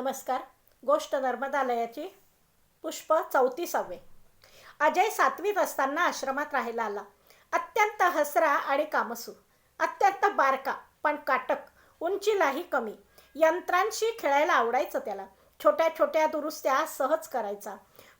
नमस्कार. गोष्ट नर्मदालयाची पुष्प चौतीसावे. अजय सातवीत असताना आश्रमात राहायला आला. अत्यंत हसरा आणि कामसू. अत्यंत बारका पण काटक उंचीलाही कमी. यंत्रांशी खेळायला आवडायचं त्याला. छोट्या छोट्या दुरुस्त्या सहज करायचा.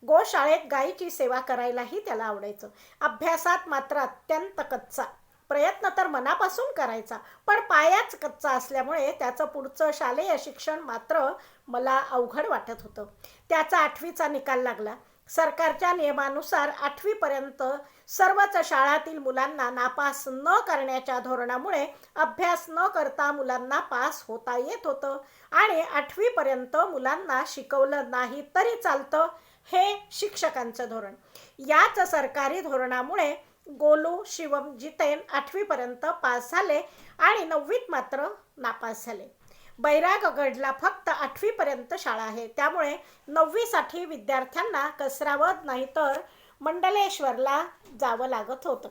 गोशाळेत गायीची सेवा करायलाही त्याला आवडायचं. अभ्यासात मात्र अत्यंत कच्चा. प्रयत्न तर मनापासून करायचा पण पायाच कच्चा असल्यामुळे त्याचं पुढचं शालेय शिक्षण मात्र मला अवघड वाटत होतं. त्याचा आठवीचा निकाल लागला. सरकारच्या नियमानुसार आठवीपर्यंत सर्वच शाळातील मुलांना नापास न करण्याच्या धोरणामुळे अभ्यास न करता मुलांना पास होता येत होतं आणि आठवीपर्यंत मुलांना शिकवलं नाही तरी चालतं हे शिक्षकांचं धोरण. याच सरकारी धोरणामुळे गोलू शिवम जितेन आठवीपर्यंत पास झाले आणि नववीत मात्र नापास झाले. बैरागगडला फक्त आठवीपर्यंत शाळा आहे. त्यामुळे नववीसाठी विद्यार्थ्यांना कसरावत नाही तर मंडलेश्वरला जावं लागत होतं.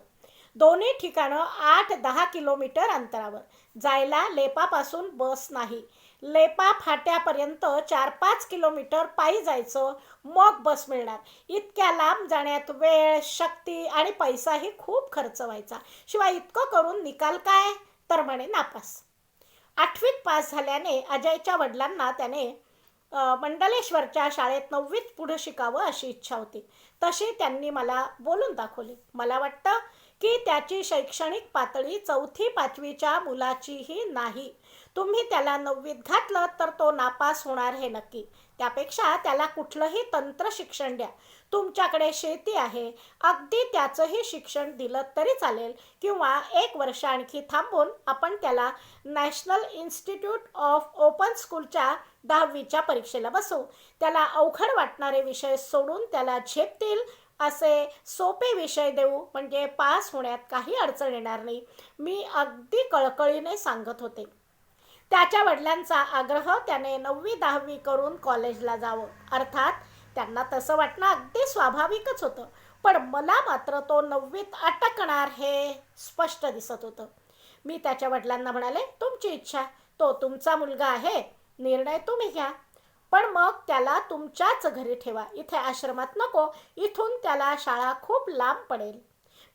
दोन्ही ठिकाणं आठ दहा किलोमीटर अंतरावर. जायला लेपापासून बस नाही. लेपा फाट्यापर्यंत चार पाच किलोमीटर पायी जायचं मग बस मिळणार. इतक्या लांब जाण्यात वेळ शक्ती आणि पैसाही खूप खर्च व्हायचा. शिवाय इतकं करून निकाल काय? तर म्हणे नापास. आठवीत पास झाल्याने अजयच्या वडिलांना त्याने मंडलेश्वरच्या शाळेत नववीत पुढे शिकावं अशी इच्छा होती. तशी त्यांनी मला बोलून दाखवली. मला वाटतं की त्याची शैक्षणिक पातळी चौथी पाचवीच्या मुलाचीही नाही. तुम्ही त्याला नववीत घातलं तर तो नापास होणार हे नक्की. त्यापेक्षा त्याला कुठलंही तंत्र शिक्षण द्या. तुमच्याकडे शेती आहे. अगदी त्याचंही शिक्षण दिलं तरी चालेल. किंवा एक वर्ष आणखी थांबून आपण त्याला नॅशनल इन्स्टिट्यूट ऑफ ओपन स्कूलच्या दहावीच्या परीक्षेला बसवू. त्याला अवघड वाटणारे विषय सोडून त्याला झेपतील असे सोपे विषय देऊ म्हणजे पास होण्यात काही अडचण येणार नाही. मी अगदी कळकळीने सांगत होते. त्याच्या वडिलांचा आग्रह त्याने नववी दहावी करून कॉलेजला जावं. अर्थात त्यांना तसं वाटणं अगदी स्वाभाविकच होतं. पण मला मात्र तो नववीत अटकणार हे स्पष्ट दिसत होतं. मी त्याच्या वडिलांना म्हणाले तुमची इच्छा तो तुमचा मुलगा आहे निर्णय तुम्ही घ्या. पण मग त्याला तुमच्याच घरी ठेवा. इथे आश्रमात नको इथून त्याला शाळा खूप लांब पडेल.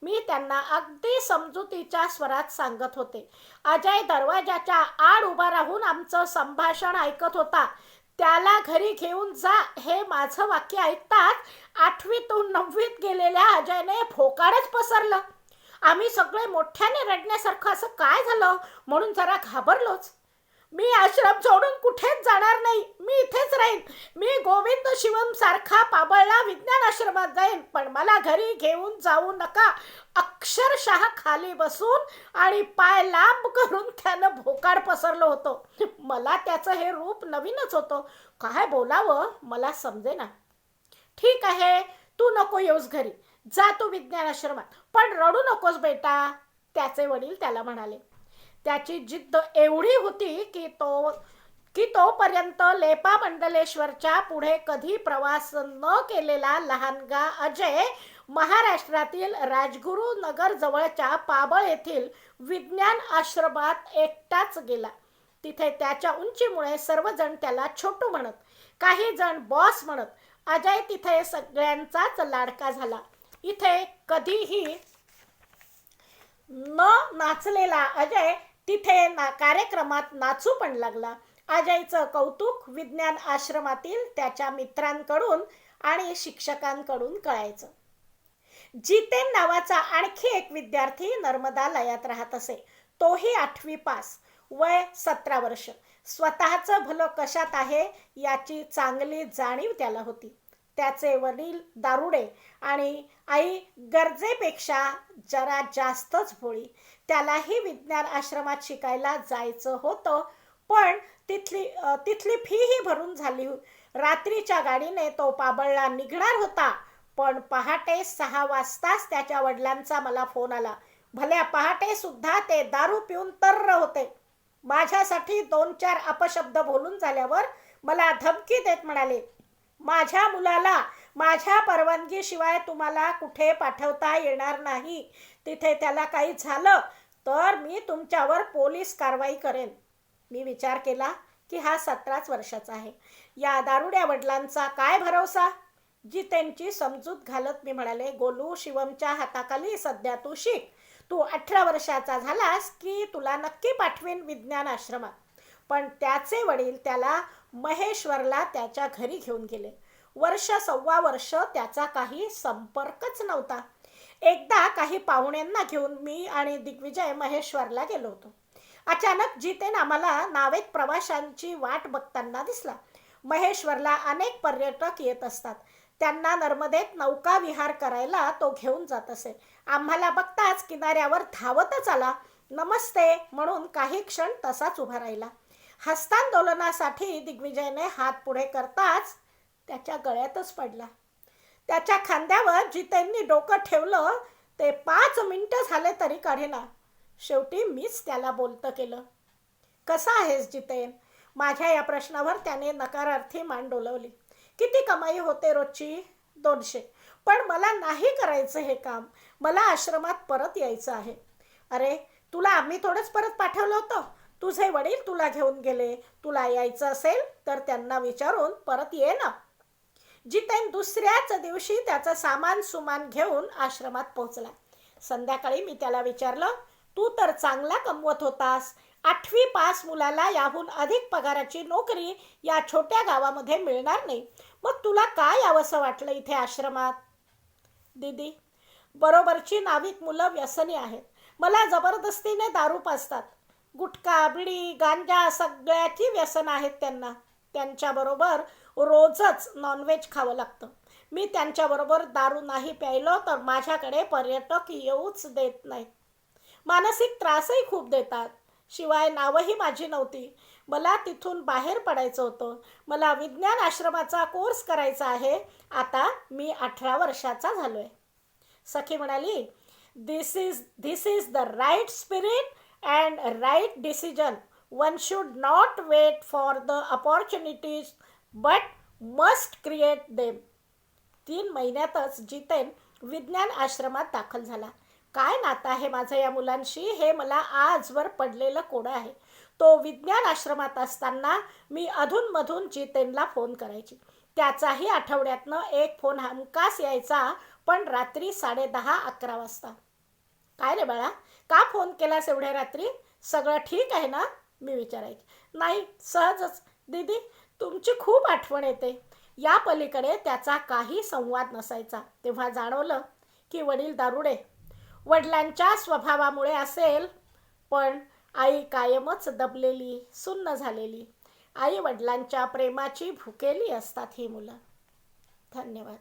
मी त्यांना अगदी समजुतीच्या स्वरात सांगत होते. अजय दरवाजाच्या आड उभा राहून आमचं संभाषण ऐकत होता. त्याला घरी घेऊन जा हे माझं वाक्य ऐकताच आठवीतून नववीत गेलेल्या अजयने फोकाडच पसरलं. आम्ही सगळे मोठ्याने रडण्यासारखं असं काय झालं? म्हणून जरा घाबरलोच. मी आश्रम सोडून कुठेच जाणार नाही. मी इथेच राहीन. मी गोविंद शिवम सारखा पाबळला विज्ञान आश्रमात जाईन. पण मला घरी घेऊन जाऊ नका. अक्षरशः खाली बसून आणि पाय लांब करून त्यानं भोकाड पसरलं होतं. मला त्याचं हे रूप नवीनच होतं. काय बोलावं? मला समजेना. ठीक आहे. तू नको येऊस घरी. जा तू विज्ञान आश्रमात. पण रडू नकोस बेटा. त्याचे वडील त्याला म्हणाले. त्याची जिद्द एवढी होती की तो की तोपर्यंत लेपा मंडलेश्वरच्या पुढे कधी प्रवास न केलेला लहानगा अजय महाराष्ट्रातील राजगुरू नगर जवळच्या पाबळ येथील विज्ञान आश्रमात एकटाच गेला. तिथे त्याच्या उंचीमुळे सर्वजण त्याला छोटू म्हणत काही जण बॉस म्हणत अजय तिथे सगळ्यांचाच लाडका झाला. इथे कधीही न नाचलेला अजय तिथे ना कार्यक्रमात नाचू पण लागला. अजयचं कौतुक विज्ञान आश्रमातील त्याच्या मित्रांकडून आणि शिक्षकांकडून कळायचं. जितेन नावाचा आणखी एक विद्यार्थी नर्मदा लयात राहत असे. तोही आठवी पास वय सतरा वर्ष. स्वतःचं भलं कशात आहे याची चांगली जाणीव त्याला होती. त्याचे वडील दारुडे आणि आई गरजेपेक्षा जरा जास्तच भोळी. त्यालाही विज्ञान आश्रमात शिकायला जायचं होतं. पण तिथली तिथली फीही भरून झाली. रात्रीच्या गाडीने तो पाबळला निघणार होता. पण पहाटे सहा वाजताच त्याच्या वडिलांचा मला फोन आला. भल्या पहाटे सुद्धा ते दारू पिऊन तर्र होते. माझ्यासाठी दोन चार अपशब्द बोलून झाल्यावर मला धमकी देत म्हणाले माझ्या मुलाला माझ्या परवानगीशिवाय तुम्हाला कुठे पाठवता येणार नाही. तिथे त्याला काही झालं तर मी तुमच्यावर पोलीस कारवाई करेन. मी विचार केला की हा सतराच वर्षाचा आहे. या दारुड्या वडिलांचा काय भरोसा? जी त्यांची समजूत घालत मी म्हणाले गोलू शिवमच्या हाताखाली सध्या तू शिक. तू अठरा वर्षाचा झालास की तुला नक्की पाठवेन विज्ञान आश्रमात. पण त्याचे वडील त्याला महेश्वरला त्याच्या घरी घेऊन गेले. वर्ष सव्वा वर्ष त्याचा काही संपर्कच नव्हता. एकदा काही पाहुण्यांना घेऊन मी आणि दिग्विजय महेश्वरला गेलो होतो. अचानक जितेन आम्हाला नावेत प्रवाशांची वाट बघताना दिसला. महेश्वरला अनेक पर्यटक येत असतात. त्यांना नर्मदेत नौका विहार करायला तो घेऊन जात असे. आम्हाला बघताच किनाऱ्यावर धावतच आला. नमस्ते म्हणून काही क्षण तसाच उभा राहिला. हस्तांदोलनासाठी दिग्विजयने हात पुढे करताच त्याच्या गळ्यातच पडला. त्याच्या खांद्यावर जितेंनी डोकं ठेवलं ते पाच मिनटं झाले तरी करेना. शेवटी मीच त्याला बोलतं केलं. कसा आहेस जितेन? माझ्या या प्रश्नावर त्याने नकारार्थी मान डोलवली. किती कमाई होते रोजची? दोनशे. पण मला नाही करायचं हे काम. मला आश्रमात परत यायचं आहे. अरे तुला आम्ही थोडंच परत पाठवलं होतं. तुझे वडील तुला घेऊन गेले. तुला यायचं असेल तर त्यांना विचारून परत ये ना. जितेन दुसऱ्याच दिवशी त्याचं सामान सुमान घेऊन आश्रमात पोहोचला. संध्याकाळी मी त्याला विचारलं तू तर चांगला कमवत होतास. आठवी पास मुलाला याहून अधिक पगाराची नोकरी या छोट्या गावामध्ये मिळणार नाही. मग तुला काय यावंसं वाटलं इथे आश्रमात? दीदी बरोबरची नाविक मुलं व्यसनी आहेत. मला जबरदस्तीने दारू पाजतात. गुटखा बिडी गांजा सगळ्याची व्यसन आहेत त्यांना. त्यांच्याबरोबर रोजच नॉनव्हेज खावं लागतं. मी त्यांच्याबरोबर दारू नाही प्यायलो तर माझ्याकडे पर्यटक येऊच देत नाहीत. मानसिक त्रासही खूप देतात. शिवाय नावही माझी नव्हती. मला तिथून बाहेर पडायचं होतं. मला विज्ञान आश्रमाचा कोर्स करायचा आहे. आता मी अठरा वर्षाचा झालो आहे सखी म्हणाली this is this is the right spirit and right decision one should not wait for the opportunities but must create them तीन महिन्यातच जितेन विज्ञान आश्रमात दाखल झाला. काय नातं आहे माझं या मुलांशी? हे मला आजवर पडलेलं कोडं आहे. तो विज्ञान आश्रमात असताना मी अधूनमधून जितेनला फोन करायची. त्याचाही आठवड्यातनं एक फोन हमकास यायचा पण रात्री साडेदहा अकरा वाजता. काय रे बाळा? का फोन केलास एवढ्या रात्री? सगळं ठीक आहे ना? मी विचारायची. नाही सहजच. दीदी तुमची खूप आठवण येते. या पलीकडे त्याचा काही संवाद नसायचा. तेव्हा जाणवलं की वडील दारुडे वडिलांच्या स्वभावामुळे असेल पण आई कायमच दबलेली सुन्न झालेली. आई वडिलांच्या प्रेमाची भुकेली असतात ही मुलं. धन्यवाद.